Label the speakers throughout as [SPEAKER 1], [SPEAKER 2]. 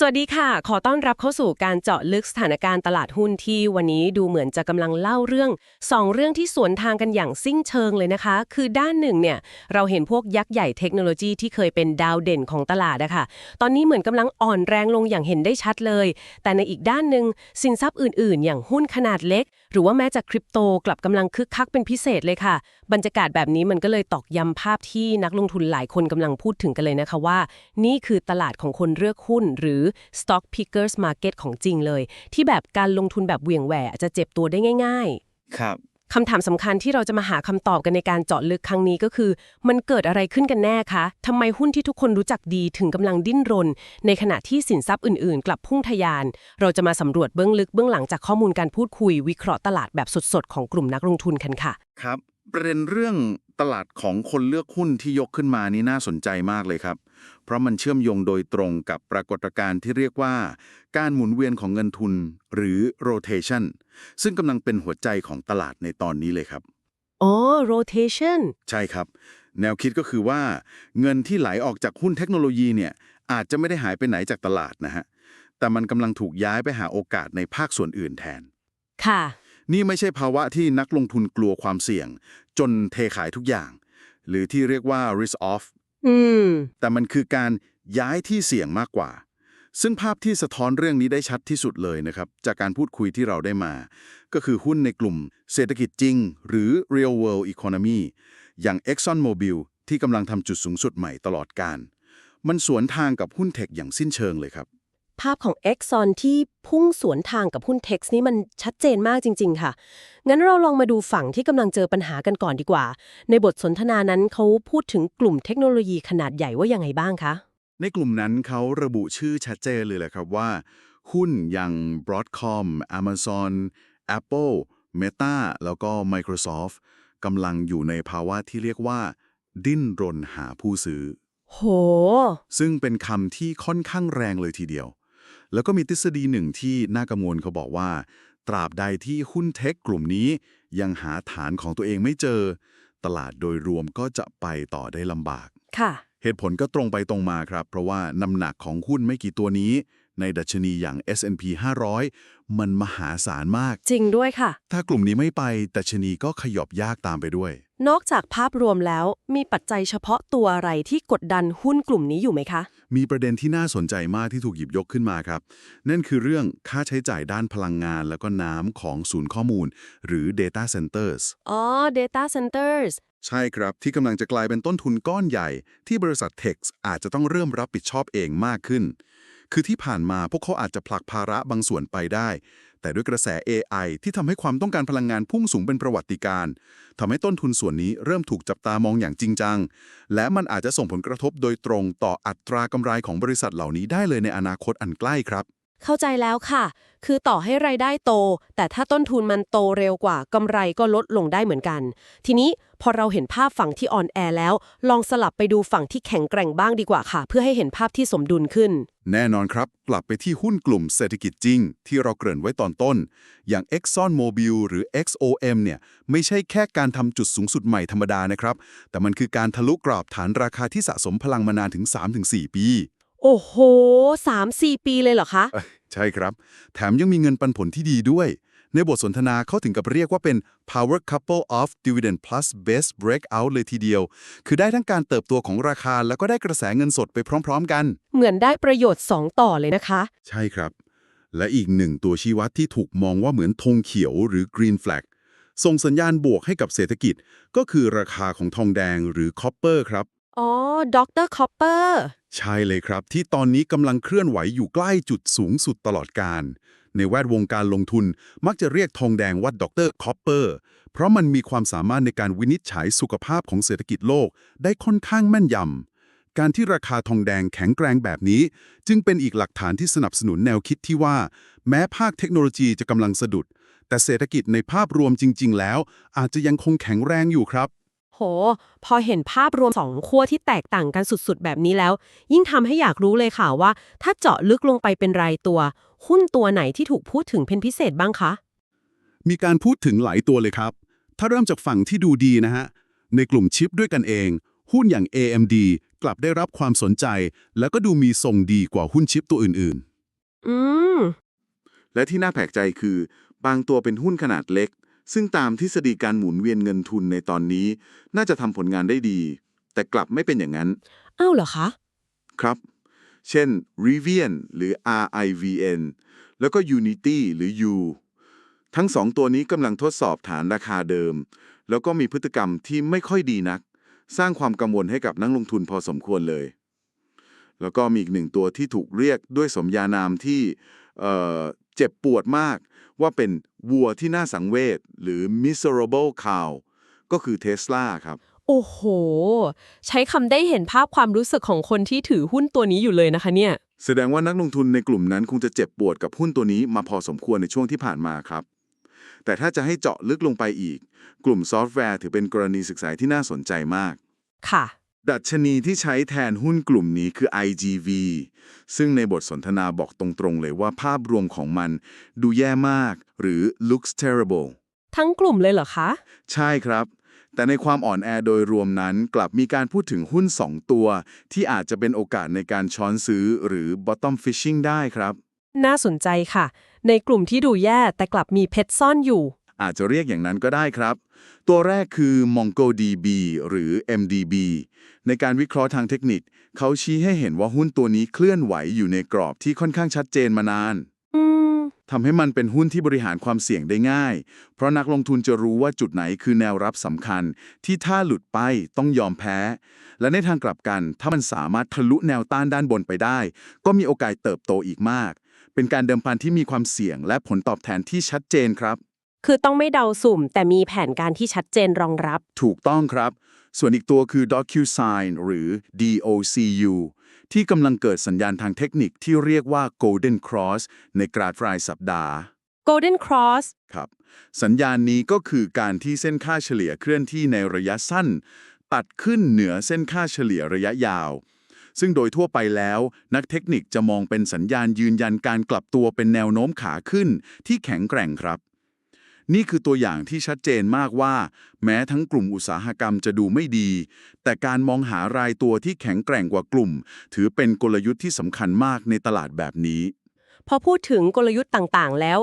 [SPEAKER 1] สวัสดีค่ะ ขอต้อนรับเข้าสู่การเจาะลึกสถานการณ์ตลาดหุ้นที่วันนี้ดูเหมือนจะกำลังเล่าเรื่องสองเรื่องที่สวนทางกันอย่างสิ้นเชิงเลยนะคะ คือด้านหนึ่งเนี่ยเราเห็นพวกยักษ์ใหญ่เทคโนโลยีที่เคยเป็นดาวเด่นของตลาดอะค่ะตอนนี้เหมือนกำลังอ่อนแรงลงอย่างเห็นได้ชัดเลย แต่ในอีกด้านหนึ่งสินทรัพย์อื่น ๆ อย่างหุ้นขนาดเล็ก หรือว่าแม้แต่คริปโตกลับกำลังคึกคักเป็นพิเศษเลยค่ะ บรรยากาศแบบนี้มันก็เลยตอกย้ำภาพที่นักลงทุนหลายคนกำลังพูดถึงกันเลยนะคะว่า นี่คือตลาดของคนเลือกหุ้นหรือ stock pickers market ของจริงเลย ที่แบบการลงทุนแบบเหวี่ยงแหวจะเจ็บตัวได้ง่าย ๆ
[SPEAKER 2] ครับ
[SPEAKER 1] คำถามสำคัญที่เราจะมาหาคำตอบกันในการเจาะลึกครั้งนี้ก็คือ มันเกิดอะไรขึ้นกันแน่คะทำไมหุ้นที่ทุกคนรู้จักดีถึงกำลังดิ้นรน ในขณะที่สินทรัพย์อื่นๆ กลับพุ่งทะยาน เราจะมาสำรวจเบื้องลึกเบื้องหลังจากข้อมูลการพูดคุย วิเคราะห์ตลาดแบบสดๆของกลุ่มนักลงทุนกันค่ะ
[SPEAKER 2] ครับ ประเด็นเรื่องตลาดของคนเลือกหุ้นที่ยกขึ้นมานี่น่าสนใจมากเลยครับ เพราะมันเชื่อมโยงโดยตรงกับปรากฏการณ์ที่เรียกว่า การหมุนเวียนของเงินทุนหรือ rotation ซึ่งกำลังเป็นหัวใจของตลาดในตอนนี้เลยครับ
[SPEAKER 1] อ๋อ rotation
[SPEAKER 2] ใช่ครับ แนวคิดก็คือว่า เงินที่ไหลออกจากหุ้นเทคโนโลยีเนี่ยอาจจะไม่ได้หายไปไหนจากตลาดนะฮะ แต่มันกำลังถูกย้ายไปหาโอกาสในภาคส่วนอื่นแทน
[SPEAKER 1] ค่ะ
[SPEAKER 2] นี่ไม่ใช่ภาวะที่นักลงทุนกลัวความเสี่ยง จนเทขายทุกอย่าง หรือที่เรียกว่า risk off
[SPEAKER 1] อืม
[SPEAKER 2] แต่มันคือการย้ายที่เสี่ยงมากกว่า ซึ่งภาพที่สะท้อนเรื่องนี้ได้ชัดที่สุดเลยนะครับ จากการพูดคุยที่เราได้มา ก็คือหุ้นในกลุ่มเศรษฐกิจจริง หรือ real world economy อย่าง Exxon Mobil ที่กำลังทำจุดสูงสุดใหม่ตลอดการ มันสวนทางกับหุ้นเทคอย่างสิ้นเชิงเลยครับ
[SPEAKER 1] ภาพของ Exxon ที่พุ่งสวนทางกับหุ้น Tex นี่มันชัดเจนมากจริง ๆ ค่ะ งั้นเราลองมาดูฝั่งที่กำลังเจอปัญหากันก่อนดีกว่า ในบทสนทนานั้นเขาพูดถึงกลุ่มเทคโนโลยีขนาดใหญ่ว่ายังไงบ้างคะ
[SPEAKER 2] ในกลุ่มนั้นเขาระบุชื่อชัดเจนเลยแหละครับว่า หุ้นอย่าง Broadcom Amazon Apple Meta แล้วก็ Microsoft กำลังอยู่ในภาวะที่เรียกว่า ดิ้นรนหาผู้ซื้อ
[SPEAKER 1] โห
[SPEAKER 2] ซึ่งเป็นคำที่ค่อนข้างแรงเลยทีเดียว แล้วก็มีทฤษฎีหนึ่งที่น่ากังวลเขาบอกว่า ตราบใดที่หุ้นเทคกลุ่มนี้ยังหาฐานของตัวเองไม่เจอ ตลาดโดยรวมก็จะไปต่อได้ลำบาก
[SPEAKER 1] ค่ะ
[SPEAKER 2] เหตุผลก็ตรงไปตรงมาครับ เพราะว่าน้ำหนักของหุ้นไม่กี่ตัวนี้ ในดัชนีอย่าง S&P 500 มันมหาศาลมาก
[SPEAKER 1] จริงด้วยค่ะ
[SPEAKER 2] ถ้ากลุ่มนี้ไม่ไปดัชนีก็ขยบยากตามไปด้วย
[SPEAKER 1] นอกจากภาพรวมแล้ว มีปัจจัยเฉพาะตัวอะไรที่กดดันหุ้นกลุ่มนี้อยู่ไหมคะ
[SPEAKER 2] มีประเด็นที่น่าสนใจมากที่ถูกหยิบยกขึ้นมาครับ นั่นคือเรื่องค่าใช้จ่ายด้านพลังงาน แล้วก็น้ำของศูนย์ข้อมูล หรือ data centers
[SPEAKER 1] อ๋อ data centers
[SPEAKER 2] ใช่ครับ ที่กำลังจะกลายเป็นต้นทุนก้อนใหญ่ ที่บริษัท Tex อาจจะต้องเริ่มรับผิดชอบเองมากขึ้น คือที่ผ่านมาพวกเขาอาจจะผลักภาระบางส่วนไปได้ แต่ด้วยกระแส AI ที่ทำให้ความต้องการพลังงานพุ่งสูงเป็นประวัติการณ์ทำให้ต้นทุนส่วนนี้เริ่มถูกจับตามองอย่างจริงจัง และมันอาจจะส่งผลกระทบโดยตรงต่ออัตรากำไรของบริษัทเหล่านี้ได้เลยในอนาคตอันใกล้ครับ
[SPEAKER 1] เข้าใจแล้วค่ะ คือต่อให้ไรายได้โต แต่ถ้าต้นทุนมันโตเร็วกว่ากำไรก็ลดลงได้เหมือนกัน ทีนี้พอเราเห็นภาพฝั่งที่อ่อนแอแล้ว ลองสลับไปดูฝั่งที่แข็งแกร่งบ้างดีกว่าค่ะ เพื่อให้เห็นภาพที่สมดุลขึ้น
[SPEAKER 2] แน่นอนครับ กลับไปที่หุ้นกลุ่มเศรษฐกิจจริง ที่เราเกริ่นไว้ตอนต้น อย่าง Exxon Mobil หรือ XOM เนี่ยไม่ใช่แค่การทำจุดสูงสุดใหม่ธรรมดานะครับ แต่มันคือการทะลุกรอบฐานราคาที่สะสมพลังมานานถึง 3-4 ปี
[SPEAKER 1] โอ้โห3-4ปีเลยเหรอคะ
[SPEAKER 2] เอ้ยใช่ครับ แถมยังมีเงินปันผลที่ดีด้วย ในบทสนทนาเขาถึงกับเรียกว่าเป็น power couple of dividend plus best breakout เลยทีเดียว คือได้ทั้งการเติบโตของราคา แล้วก็ได้กระแสเงินสดไปพร้อม ๆ กัน
[SPEAKER 1] เหมือนได้ประโยชน์ 2 ต่อเลยนะคะ
[SPEAKER 2] ใช่ครับ และอีกหนึ่งตัวชี้วัดที่ถูกมองว่าเหมือนธงเขียวหรือ green flag ส่งสัญญาณบวกให้กับเศรษฐกิจ ก็คือราคาของทองแดงหรือ copper ครับ
[SPEAKER 1] อ๋อดรคอปเปอร์
[SPEAKER 2] ใช่เลยครับ ที่ตอนนี้กำลังเคลื่อนไหวอยู่ใกล้จุดสูงสุดตลอดการ ในแวดวงการลงทุนมักจะเรียกทองแดงว่าดรคอปเปอร์เพราะมันมีความสามารถในการวินิจฉัยสุขภาพของเศรษฐกิจโลกได้ค่อนข้างแม่นยำการที่ราคาทองแดงแข็งแกร่งแบบนี้ จึงเป็นอีกหลักฐานที่สนับสนุนแนวคิดที่ว่า แม้ภาคเทคโนโลยีจะกำลังสะดุด แต่เศรษฐกิจในภาพรวมจริง ๆ แล้ว อาจจะยังคงแข็งแรงอยู่ครับ
[SPEAKER 1] โห พอเห็นภาพรวมสองขั้วที่แตกต่างกันสุดๆ แบบนี้แล้ว ยิ่งทำให้อยากรู้เลยค่ะว่า ถ้าเจาะลึกลงไปเป็นรายตัว หุ้นตัวไหนที่ถูกพูดถึงเป็นพิเศษบ้างคะ
[SPEAKER 2] มีการพูดถึงหลายตัวเลยครับ ถ้าเริ่มจากฝั่งที่ดูดีนะฮะ ในกลุ่มชิปด้วยกันเอง หุ้นอย่าง AMD กลับได้รับความสนใจ แล้วก็ดูมีทรงดีกว่าหุ้นชิปตัวอื่น
[SPEAKER 1] อืม
[SPEAKER 2] และที่น่าแปลกใจคือ บางตัวเป็นหุ้นขนาดเล็ก ซึ่งตามทฤษฎีการหมุนเวียนเงินทุนในตอนนี้ น่าจะทำผลงานได้ดี แต่กลับไม่เป็นอย่างนั้น
[SPEAKER 1] อ้าวเหรอคะ
[SPEAKER 2] ครับ เช่น Rivian หรือ RIVN แล้วก็ Unity หรือ U ทั้งสองตัวนี้กำลังทดสอบฐานราคาเดิม แล้วก็มีพฤติกรรมที่ไม่ค่อยดีนัก สร้างความกังวลให้กับนักลงทุนพอสมควรเลย แล้วก็มีอีกหนึ่งตัวที่ถูกเรียกด้วยสมญานามที่เอ่อเจ็บปวดมาก ว่าเป็นวัวที่น่าสังเวชหรือ miserable cow ก็คือ Tesla ครับ
[SPEAKER 1] โอ้โห ใช้คำได้เห็นภาพความรู้สึกของคนที่ถือหุ้นตัวนี้อยู่เลยนะคะเนี่ย
[SPEAKER 2] แสดงว่านักลงทุนในกลุ่มนั้นคงจะเจ็บปวดกับหุ้นตัวนี้มาพอสมควรในช่วงที่ผ่านมาครับ แต่ถ้าจะให้เจาะลึกลงไปอีก กลุ่มซอฟต์แวร์ถือเป็นกรณีศึกษาที่น่าสนใจมาก
[SPEAKER 1] ค่ะ
[SPEAKER 2] ดัชนีที่ใช้แทนหุ้นกลุ่มนี้คือ IGV ซึ่งในบทสนทนาบอกตรงๆเลยว่าภาพรวมของมันดูแย่มาก หรือ looks terrible
[SPEAKER 1] ทั้งกลุ่มเลยเหรอคะ
[SPEAKER 2] ใช่ครับ แต่ในความอ่อนแอโดยรวมนั้นกลับมีการพูดถึงหุ้น 2 ตัว ที่อาจจะเป็นโอกาสในการช้อนซื้อหรือ bottom fishing ได้ครับ
[SPEAKER 1] น่าสนใจค่ะ ในกลุ่มที่ดูแย่แต่กลับมีเพชรซ่อนอยู่
[SPEAKER 2] อาจจะเรียกอย่างนั้นก็ได้ครับ ตัวแรกคือ MongoDB หรือ MDB ในการวิเคราะห์ทางเทคนิค เขาชี้ให้เห็นว่าหุ้นตัวนี้เคลื่อนไหวอยู่ในกรอบที่ค่อนข้างชัดเจนมานาน
[SPEAKER 1] อืม
[SPEAKER 2] ทำให้มันเป็นหุ้นที่บริหารความเสี่ยงได้ง่าย เพราะนักลงทุนจะรู้ว่าจุดไหนคือแนวรับสำคัญ ที่ถ้าหลุดไปต้องยอมแพ้ และในทางกลับกัน ถ้ามันสามารถทะลุแนวต้านด้านบนไปได้ ก็มีโอกาสเติบโตอีกมาก เป็นการเดิมพันที่มีความเสี่ยงและผลตอบแทนที่ชัดเจนครับ
[SPEAKER 1] คือต้องไม่เดาสุ่ม แต่มีแผนการที่ชัดเจนรองรับ
[SPEAKER 2] ถูกต้องครับ ส่วนอีกตัวคือ DocuSign หรือ DOCU ที่กำลังเกิดสัญญาณทางเทคนิคที่เรียกว่า Golden Cross ในกราฟรายสัปดาห์
[SPEAKER 1] Golden Cross
[SPEAKER 2] ครับ สัญญาณนี้ก็คือการที่เส้นค่าเฉลี่ยเคลื่อนที่ในระยะสั้น ตัดขึ้นเหนือเส้นค่าเฉลี่ยระยะยาว ซึ่งโดยทั่วไปแล้ว นักเทคนิคจะมองเป็นสัญญาณยืนยันการกลับตัวเป็นแนวโน้มขาขึ้นที่แข็งแกร่งครับ นี่คือตัวอย่างที่ชัดเจนมากว่า แม้ทั้งกลุ่มอุตสาหกรรมจะดูไม่ดี แต่การมองหารายตัวที่แข็งแกร่งกว่ากลุ่ม ถือเป็นกลยุทธ์ที่สำคัญมากในตลาดแบบนี้
[SPEAKER 1] พอพูดถึงกลยุทธ์ต่างๆ แล้ว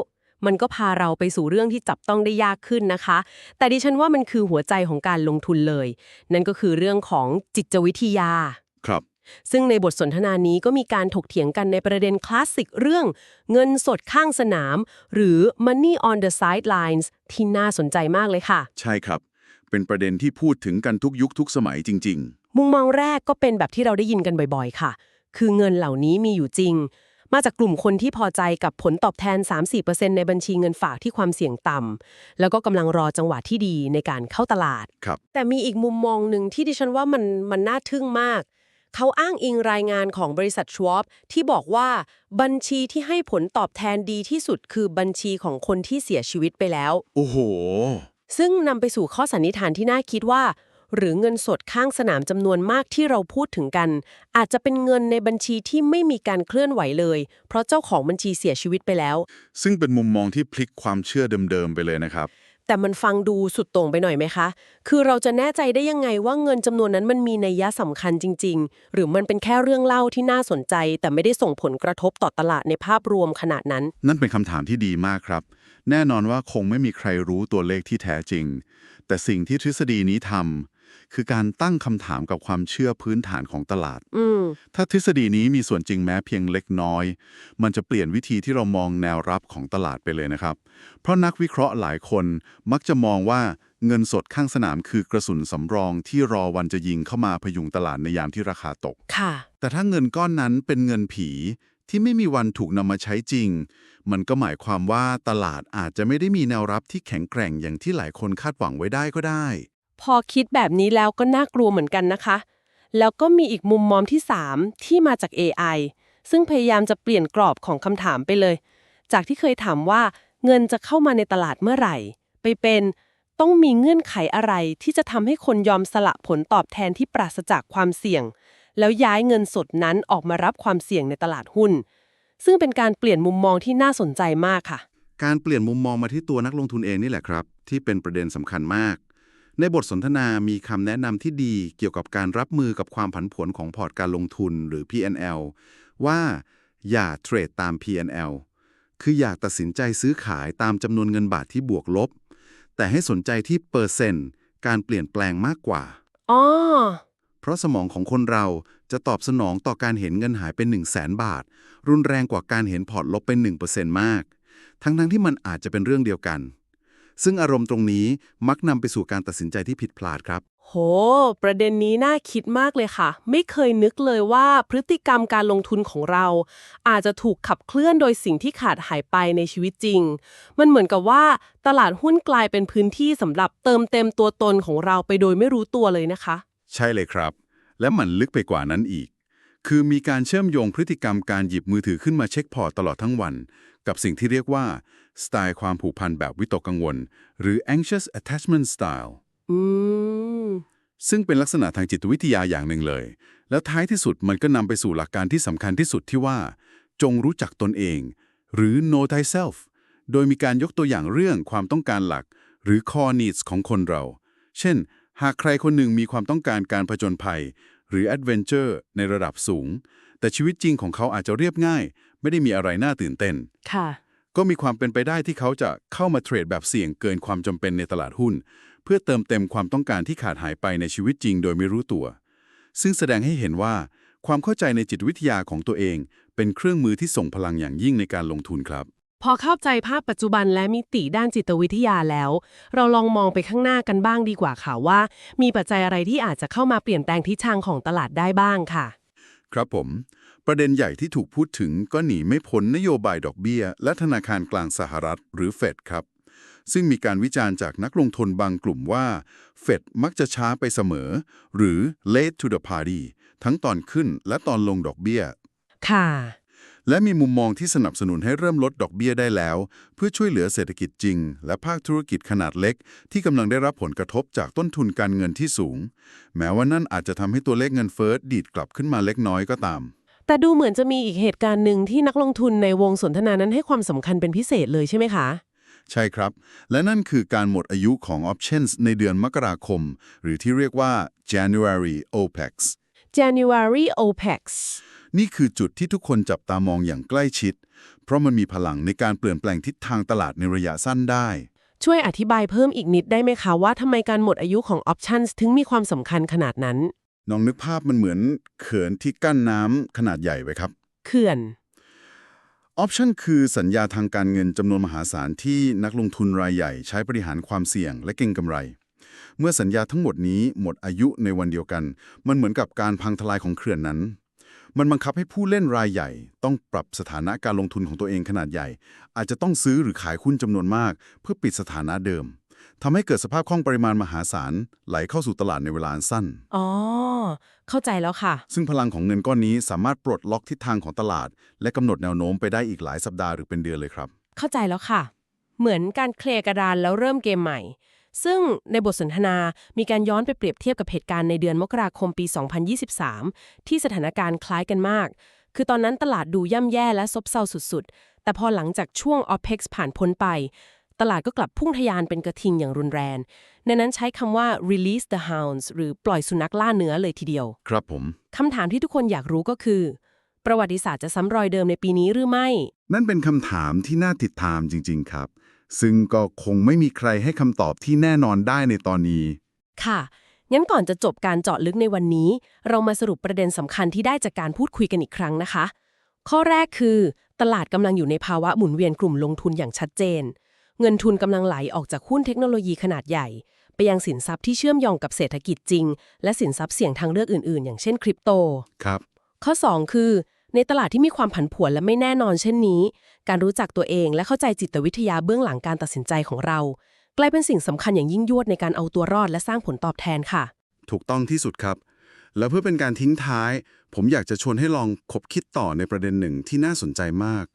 [SPEAKER 1] มันก็พาเราไปสู่เรื่องที่จับต้องได้ยากขึ้นนะคะ แต่ดิฉันว่ามันคือหัวใจของการลงทุนเลย นั่นก็คือเรื่องของจิตวิทยา
[SPEAKER 2] ครับ
[SPEAKER 1] ซึ่งในบทสนทนานี้ก็มีการถกเถียงกันในประเด็นคลาสสิกเรื่อง เงินสดข้างสนาม หรือ money on the sidelines ที่น่าสนใจมากเลยค่ะ
[SPEAKER 2] ใช่ครับ เป็นประเด็นที่พูดถึงกันทุกยุคทุกสมัยจริง
[SPEAKER 1] มุมมองแรกก็เป็นแบบที่เราได้ยินกันบ่อยๆ ค่ะ คือเงินเหล่านี้มีอยู่จริง มาจากกลุ่มคนที่พอใจกับผลตอบแทน 3-4%ในบัญชีเงินฝากที่ความเสี่ยงต่ำแล้วก็กำลังรอจังหวะที่ดีในการเข้าตลาด
[SPEAKER 2] ๆ ครับ
[SPEAKER 1] แต่มีอีกมุมมองหนึ่งที่ดิฉันว่ามันมันน่าทึ่งมาก เขาอ้างอิงรายงานของบริษัทชวอปที่บอกว่าบัญชีที่ให้ผลตอบแทนดีที่สุดคือบัญชีของคนที่เสียชีวิตไปแล้ว
[SPEAKER 2] โอ้โห
[SPEAKER 1] ซึ่งนำไปสู่ข้อสันนิษฐานที่น่าคิดว่า หรือเงินสดข้างสนามจำนวนมากที่เราพูดถึงกัน อาจจะเป็นเงินในบัญชีที่ไม่มีการเคลื่อนไหวเลย เพราะเจ้าของบัญชีเสียชีวิตไปแล้ว
[SPEAKER 2] ซึ่งเป็นมุมมองที่พลิกความเชื่อเดิมๆไปเลยนะครับ
[SPEAKER 1] แต่มันฟังดูสุดโต่งไปหน่อยไหมคะ คือเราจะแน่ใจได้ยังไงว่าเงินจำนวนนั้นมันมีนัยยะสำคัญจริง ๆ หรือมันเป็นแค่เรื่องเล่าที่น่าสนใจ แต่ไม่ได้ส่งผลกระทบต่อตลาดในภาพรวมขนาดนั้น
[SPEAKER 2] นั่นเป็นคำถามที่ดีมากครับ แน่นอนว่าคงไม่มีใครรู้ตัวเลขที่แท้จริง แต่สิ่งที่ทฤษฎีนี้ทำ คือการตั้งคำถามกับความเชื่อพื้นฐานของตลาด
[SPEAKER 1] อืม
[SPEAKER 2] ถ้าทฤษฎีนี้มีส่วนจริงแม้เพียงเล็กน้อย มันจะเปลี่ยนวิธีที่เรามองแนวรับของตลาดไปเลยนะครับ เพราะนักวิเคราะห์หลายคนมักจะมองว่าเงินสดข้างสนามคือกระสุนสำรองที่รอวันจะยิงเข้ามาพยุงตลาดในยามที่ราคาตก
[SPEAKER 1] ค่ะ
[SPEAKER 2] แต่ถ้าเงินก้อนนั้นเป็นเงินผีที่ไม่มีวันถูกนำมาใช้จริง มันก็หมายความว่าตลาดอาจจะไม่ได้มีแนวรับที่แข็งแกร่งอย่างที่หลายคนคาดหวังไว้ได้ก็ได้
[SPEAKER 1] พอคิดแบบนี้แล้วก็น่ากลัวเหมือนกันนะคะ แล้วก็มีอีกมุมมองที่ 3 ที่มาจาก AI ซึ่งพยายามจะเปลี่ยนกรอบของคำถามไปเลย จากที่เคยถามว่าเงินจะเข้ามาในตลาดเมื่อไหร่ ไปเป็นต้องมีเงื่อนไขอะไรที่จะทำให้คนยอมสละผลตอบแทนที่ปราศจากความเสี่ยง แล้วย้ายเงินสดนั้นออกมารับความเสี่ยงในตลาดหุ้น ซึ่งเป็นการเปลี่ยนมุมมองที่น่าสนใจมากค่ะ
[SPEAKER 2] การเปลี่ยนมุมมองมาที่ตัวนักลงทุนเองนี่แหละครับ ที่เป็นประเด็นสำคัญมาก ในบทสนทนามีคำแนะนำที่ดีเกี่ยวกับการรับมือกับความผันผวนของพอร์ตการลงทุนหรือ P&L ว่าอย่าเทรดตาม P&L คืออย่าตัดสินใจซื้อขายตามจำนวนเงินบาทที่บวกลบ แต่ให้สนใจที่เปอร์เซ็นต์การเปลี่ยนแปลงมากกว่า
[SPEAKER 1] อ๋อ
[SPEAKER 2] เพราะสมองของคนเราจะตอบสนองต่อการเห็นเงินหายเป็น1 0 0 0 0แสนบาท รุนแรงกว่าการเห็นพอร์ตลบเป็น1%มาก ทั้งๆที่มันอาจจะเป็นเรื่องเดียวกัน ซึ่งอารมณ์ตรงนี้มักนำไปสู่การตัดสินใจที่ผิดพลาดครับ
[SPEAKER 1] โห ประเด็นนี้น่าคิดมากเลยค่ะ ไม่เคยนึกเลยว่าพฤติกรรมการลงทุนของเรา อาจจะถูกขับเคลื่อนโดยสิ่งที่ขาดหายไปในชีวิตจริง มันเหมือนกับว่าตลาดหุ้นกลายเป็นพื้นที่สำหรับเติมเต็มตัวตนของเราไปโดยไม่รู้ตัวเลยนะคะ
[SPEAKER 2] ใช่เลยครับ และมันลึกไปกว่านั้นอีก คือมีการเชื่อมโยงพฤติกรรมการหยิบมือถือขึ้นมาเช็คพอร์ตตลอดทั้งวัน กับสิ่งที่เรียกว่า สไตล์ความผูกพันแบบวิตกกังวล หรือ anxious attachment style
[SPEAKER 1] อืม
[SPEAKER 2] ซึ่งเป็นลักษณะทางจิตวิทยาอย่างหนึ่งเลย แล้วท้ายที่สุดมันก็นำไปสู่หลักการที่สำคัญที่สุดที่ว่า จงรู้จักตนเอง หรือ know thyself โดยมีการยกตัวอย่างเรื่องความต้องการหลัก หรือ core needs ของคนเรา เช่น หากใครคนหนึ่งมีความต้องการการผจญภัย หรือ adventure ในระดับสูง แต่ชีวิตจริงของเขาอาจจะเรียบง่าย ไม่ได้มีอะไรน่าตื่นเต้น
[SPEAKER 1] ค่ะ
[SPEAKER 2] ก็มีความเป็นไปได้ที่เขาจะเข้ามาเทรดแบบเสี่ยงเกินความจำเป็นในตลาดหุ้น เพื่อเติมเต็มความต้องการที่ขาดหายไปในชีวิตจริงโดยไม่รู้ตัว ซึ่งแสดงให้เห็นว่า ความเข้าใจในจิตวิทยาของตัวเอง เป็นเครื่องมือที่ส่งพลังอย่างยิ่งในการลงทุนครับ
[SPEAKER 1] พอเข้าใจภาพปัจจุบันและมิติด้านจิตวิทยาแล้ว เราลองมองไปข้างหน้ากันบ้างดีกว่าค่ะว่า มีปัจจัยอะไรที่อาจจะเข้ามาเปลี่ยนแปลงทิศทางของตลาดได้บ้างค่ะ
[SPEAKER 2] ครับผม ประเด็นใหญ่ที่ถูกพูดถึงก็หนีไม่พ้นนโยบายดอกเบี้ย และธนาคารกลางสหรัฐ หรือเฟดครับ ซึ่งมีการวิจารณ์จากนักลงทุนบางกลุ่มว่าเฟดมักจะช้าไปเสมอ หรือ late to the party ทั้งตอนขึ้นและตอนลงดอกเบี้ย
[SPEAKER 1] ค่ะ
[SPEAKER 2] และมีมุมมองที่สนับสนุนให้เริ่มลดดอกเบี้ยได้แล้ว เพื่อช่วยเหลือเศรษฐกิจจริง และภาคธุรกิจขนาดเล็ก ที่กำลังได้รับผลกระทบจากต้นทุนการเงินที่สูง แม้ว่านั่นอาจจะทำให้ตัวเลขเงินเฟ้อดีดกลับขึ้นมาเล็กน้อยก็ตาม
[SPEAKER 1] แต่ดูเหมือนจะมีอีกเหตุการณ์หนึ่งที่นักลงทุนในวงสนทนานั้นให้ความสำคัญเป็นพิเศษเลยใช่ไหมคะ
[SPEAKER 2] ใช่ครับ และนั่นคือการหมดอายุของ options ในเดือนมกราคม หรือที่เรียกว่า January OPEX
[SPEAKER 1] January OPEX
[SPEAKER 2] นี่คือจุดที่ทุกคนจับตามองอย่างใกล้ชิด เพราะมันมีพลังในการเปลี่ยนแปลงทิศทางตลาดในระยะสั้นได้
[SPEAKER 1] ช่วยอธิบายเพิ่มอีกนิดได้ไหมคะว่าทำไมการหมดอายุของ Options ถึงมีความสำคัญขนาดนั้น
[SPEAKER 2] น้องนึกภาพมันเหมือนเขื่อนที่กั้นน้ำขนาดใหญ่ไว้ครับ
[SPEAKER 1] เขื่อน
[SPEAKER 2] Option คือสัญญาทางการเงินจำนวนมหาศาลที่นักลงทุนรายใหญ่ใช้บริหารความเสี่ยงและเก็งกำไร เมื่อสัญญาทั้งหมดนี้หมดอายุในวันเดียวกัน มันเหมือนกับการพังทลายของเขื่อนนั้น มันบังคับให้ผู้เล่นรายใหญ่ ต้องปรับสถานะการลงทุนของตัวเองขนาดใหญ่ อาจจะต้องซื้อหรือขายหุ้นจำนวนมาก เพื่อปิดสถานะเดิม ทำให้เกิดสภาพคล่องปริมาณมหาศาลไหลเข้าสู่ตลาดในเวลาอันสั้น
[SPEAKER 1] อ๋อ เข้าใจแล้วค่ะ
[SPEAKER 2] ซึ่งพลังของเงินก้อนนี้สามารถปลดล็อกทิศทางของตลาด และกำหนดแนวโน้มไปได้อีกหลายสัปดาห์หรือเป็นเดือนเลยครับ
[SPEAKER 1] เข้าใจแล้วค่ะ เหมือนการเคลียร์กระดานแล้วเริ่มเกมใหม่ ซึ่งในบทสนทนามีการย้อนไปเปรียบเทียบกับเหตุการณ์ในเดือนมกราคมปี 2023 ที่สถานการณ์คล้ายกันมาก คือตอนนั้นตลาดดูย่ำแย่และซบเซาสุดๆ แต่พอหลังจากช่วง OPEX ผ่านพ้นไป ตลาดก็กลับพุ่งทะยานเป็นกระทิงอย่างรุนแรง ในนั้นใช้คำว่า release the hounds หรือปล่อยสุนัขล่าเนื้อเลยทีเดียว
[SPEAKER 2] ครับผม
[SPEAKER 1] คำถามที่ทุกคนอยากรู้ก็คือ ประวัติศาสตร์จะซ้ำรอยเดิมในปีนี้หรือไม่
[SPEAKER 2] นั่นเป็นคำถามที่น่าติดตามจริง ๆ ครับ ซึ่งก็คงไม่มีใครให้คำตอบที่แน่นอนได้ในตอนนี้
[SPEAKER 1] ค่ะ งั้นก่อนจะจบการเจาะลึกในวันนี้ เรามาสรุปประเด็นสำคัญที่ได้จากการพูดคุยกันอีกครั้งนะคะ ข้อแรกคือ ตลาดกำลังอยู่ในภาวะหมุนเวียนกลุ่มลงทุนอย่างชัดเจน เงินทุนกำลังไหลออกจากหุ้นเทคโนโลยีขนาดใหญ่ ไปยังสินทรัพย์ที่เชื่อมโยงกับเศรษฐกิจจริง และสินทรัพย์เสี่ยงทางเลือกอื่นๆ อย่างเช่นคริปโต
[SPEAKER 2] ครับ
[SPEAKER 1] ข้อ 2 คือ ในตลาดที่มีความผันผวนและไม่แน่นอนเช่นนี้ การรู้จักตัวเองและเข้าใจจิตวิทยาเบื้องหลังการตัดสินใจของเรา กลายเป็นสิ่งสำคัญอย่างยิ่งยวดในการเอาตัวรอดและสร้างผลตอบแทนค่ะ
[SPEAKER 2] ถูกต้องที่สุดครับ แล้วเพื่อเป็นการทิ้งท้าย ผมอยากจะชวนให้ลองคบคิดต่อในประเด็นหนึ่งที่น่าสนใจมาก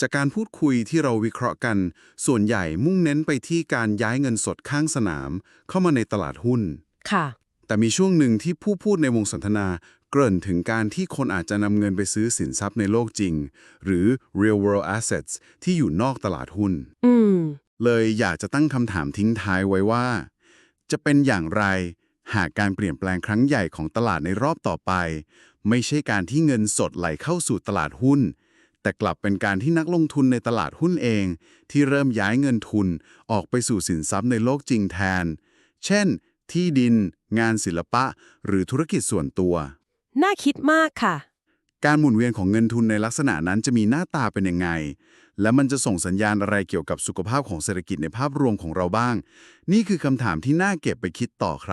[SPEAKER 2] จากการพูดคุยที่เราวิเคราะห์กัน ส่วนใหญ่มุ่งเน้นไปที่การย้ายเงินสดข้างสนาม เข้ามาในตลาดหุ้น
[SPEAKER 1] ค่ะ
[SPEAKER 2] แต่มีช่วงหนึ่งที่ผู้พูดในวงสนทนา เกริ่นถึงการที่คนอาจจะนำเงินไปซื้อสินทรัพย์ในโลกจริง หรือ real world assets ที่อยู่นอกตลาดหุ้น
[SPEAKER 1] อืม
[SPEAKER 2] เลยอยากจะตั้งคำถามทิ้งท้ายไว้ว่า จะเป็นอย่างไร หากการเปลี่ยนแปลงครั้งใหญ่ของตลาดในรอบต่อไป ไม่ใช่การที่เงินสดไหลเข้าสู่ตลาดหุ้น แต่กลับเป็นการที่นักลงทุนในตลาดหุ้นเอง ที่เริ่มย้ายเงินทุนออกไปสู่สินทรัพย์ในโลกจริงแทน เช่น ที่ดิน งานศิลปะ หรือธุรกิจส่วนตัว
[SPEAKER 1] น่าคิดมากค่ะ
[SPEAKER 2] การหมุนเวียนของเงินทุนในลักษณะนั้นจะมีหน้าตาเป็นยังไง และมันจะส่งสัญญาณอะไรเกี่ยวกับสุขภาพของเศรษฐกิจในภาพรวมของเราบ้าง นี่คือคำถามที่น่าเก็บไปคิดต่อครับ